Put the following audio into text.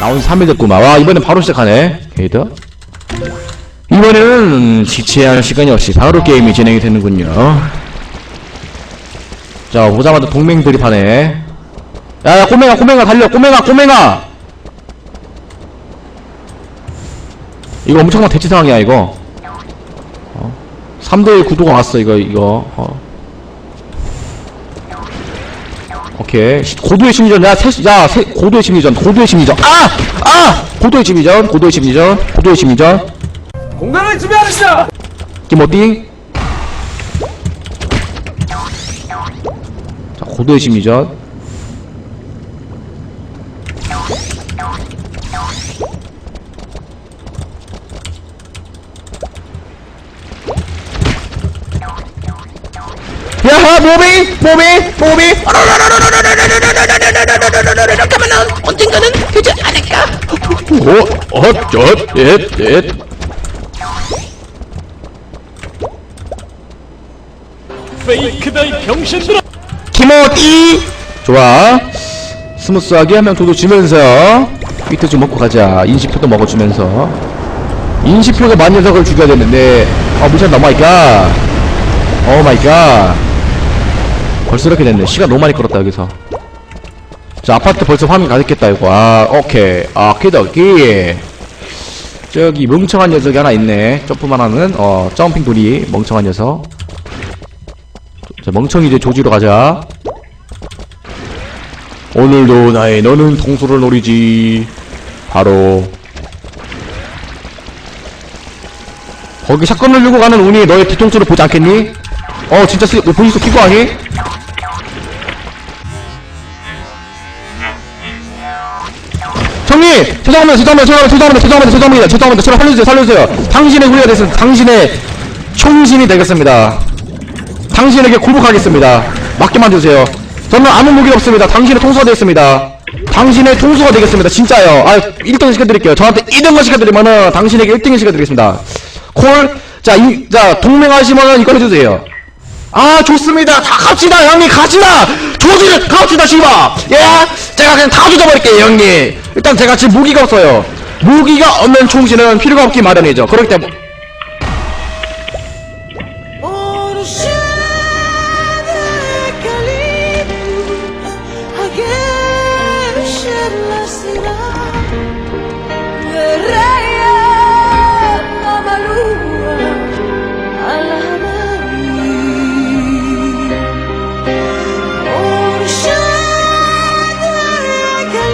나온 3일 됐구만. 와, 이번엔 바로 시작하네. 게이드. 이번에는 지체할 시간이 없이 바로 게임이 진행이 되는군요. 자, 보자마자 동맹 들이 파네. 야, 야, 꼬맹아, 꼬맹아, 달려, 꼬맹아, 꼬맹아! 이거 엄청난 대치 상황이야, 이거. 어? 3대1 구도가 왔어, 이거, 이거. 어. 오케이. 시- 고도의 심리전. 야, 세, 야, 세, 고도의 심리전. 고도의 심리전. 아! 아! 고도의 심리전. 고도의 심리전. 고도의 심리전. 공간을 지배하시다! 김어띵. 자, 고도의 심리전. 야하 모비 모비 모비. 그러면은 언젠가는 되지 않을까? 오어쨋쨋 페이크다 이 병신들아! 키모띠 좋아. 스무스하게 한 명 도도 주면서 비트 좀 먹고 가자. 인시표도 먹어주면서. 인시표가 만 녀석을 죽여야 되는데. 아 무시한 너마이갓 오마이갓 벌써 이렇게 됐네 시간 너무 많이 끌었다 여기서 자 아파트 벌써 화면 가득했다 이거 아 오케이 아 키더기 저기 멍청한 녀석이 하나 있네 점프만 하는 어 점핑 돌이 멍청한 녀석 자, 멍청이 이제 조지로 가자. 오늘도 나의 너는 통수를 노리지. 바로. 거기 샷건을 들고 가는 운이 너의 뒤통수를 보지 않겠니? 어, 진짜 쓰, 너 보이스 키고 하니? 형님! 죄송합니다, 죄송합니다, 죄송합니다, 죄송합니다, 죄송합니다, 죄송합니다, 저를 살려주세요, 살려주세요. 당신의 후회가 됐습니다. 당신의 총신이 되겠습니다. 당신에게 굴복하겠습니다. 맡겨만 주세요. 저는 아무 무기 없습니다. 당신의 통수가 되겠습니다. 당신의 통수가 되겠습니다. 진짜요. 아, 1등 시켜드릴게요. 저한테 2등을 시켜드리면은 당신에게 1등을 시켜드리겠습니다. 콜. 자, 이, 자, 동맹하시면은 이거 해주세요. 아, 좋습니다. 다 갑시다, 형님. 갑시다! 조지를 갑시다, 씨발! 예? 제가 그냥 다 조져버릴게요, 형님. 일단 제가 지금 무기가 없어요. 무기가 없는 총신은 필요가 없기 마련이죠. 그렇기 때문에.